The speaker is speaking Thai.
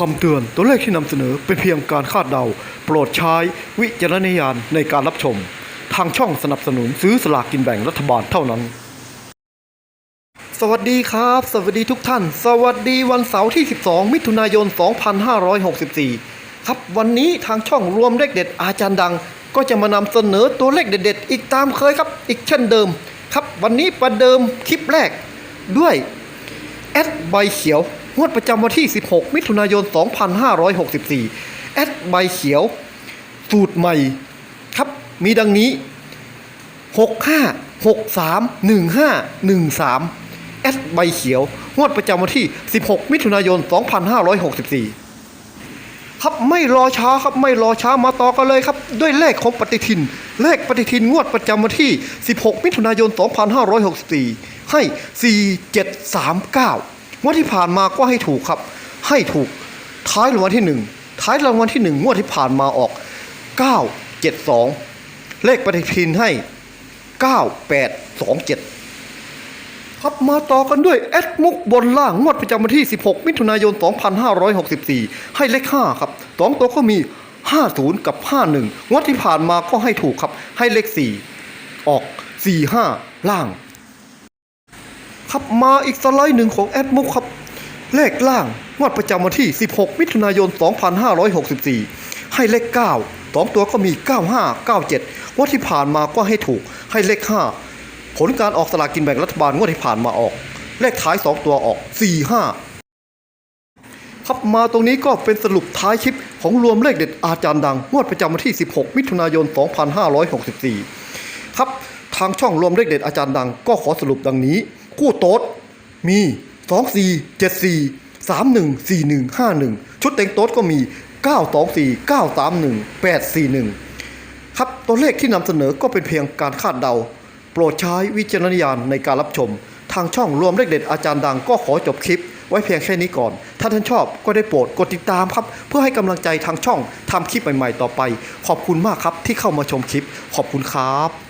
คำเตือนตัวเลขที่นำเสนอเป็นเพียงการคาดเดา โปรดใช้วิจารณญาณในการรับชม ทางช่องสนับสนุนซื้อสลากกินแบ่งรัฐบาลเท่านั้น สวัสดีครับ สวัสดีทุกท่าน สวัสดีวันเสาร์ที่ 12 มิถุนายน 2564 ครับวันนี้ทางช่องรวมเลขเด็ดอาจารย์ดัง ก็จะมานำเสนอตัวเลขเด็ด ๆ อีกตามเคยครับ อีกเช่นเดิม ครับวันนี้ประเดิมคลิปแรกด้วย แอดใบเขียวงวดประจำวันที่ 16 มิถุนายน 2564 แอดใบเขียว สูตรใหม่ครับ มีดังนี้ 65 63 15 13 แอดใบเขียว งวดประจำวันที่ 16 มิถุนายน 2564 ครับไม่รอช้าครับไม่รอช้ามาต่อกันเลยครับ ด้วยเลขของปฏิทิน เลขปฏิทินงวดประจำวันที่ 16 มิถุนายน 2564 ให้ 4739งวดที่ผ่านมาก็ให้ถูกครับ ให้ถูกท้ายรางวัลที่ 1 ท้ายรางวัลที่ 1 งวดที่ผ่านมาออก 972 เลขปฏิทินให้ 9827 ครับมาต่อกันด้วยแอดมุกบนล่างงวดประจำวันที่ 16 มิถุนายน 2564 ให้เลข 5 ครับสองตัวก็มี 50 กับ 51 งวดที่ผ่านมาก็ให้ถูกครับ ให้เลข 4 ออก 45 ล่าง ครับมาอีกสไลด์หนึ่งของแอดมุกครับ เลขล่างงวดประจำวันที่ 16 มิถุนายน 2564 ให้เลข9สองตัวก็มี 95 97 งวดที่ผ่านมาก็ให้ถูก ให้เลข 5 ผลการออกสลากกินแบ่งรัฐบาลงวดที่ผ่านมาออก เลขท้าย 2 ตัวออก 45 ครับมาตรงนี้ก็เป็นสรุปท้ายคลิปของรวมเลขเด็ดอาจารย์ดัง งวดประจำวันที่ 16 มิถุนายน 2564 ครับ ทางช่องรวมเลขเด็ดอาจารย์ดังก็ขอสรุปดังนี้ กู้โต๊ดมี 24 74 31 41 51 ชุดเต็งโต๊ดก็มี 924 931 841 ครับตัวเลขที่นำเสนอก็เป็นเพียงการคาดเดา โปรดใช้วิจารณญาณในการรับชม ทางช่องรวมเลขเด็ดอาจารย์ดังก็ขอจบคลิปไว้เพียงแค่นี้ก่อน ถ้าท่านชอบก็ได้โปรดกดติดตามครับ เพื่อให้กำลังใจทางช่องทำคลิปใหม่ๆต่อไป ขอบคุณมากครับที่เข้ามาชมคลิป ขอบคุณครับ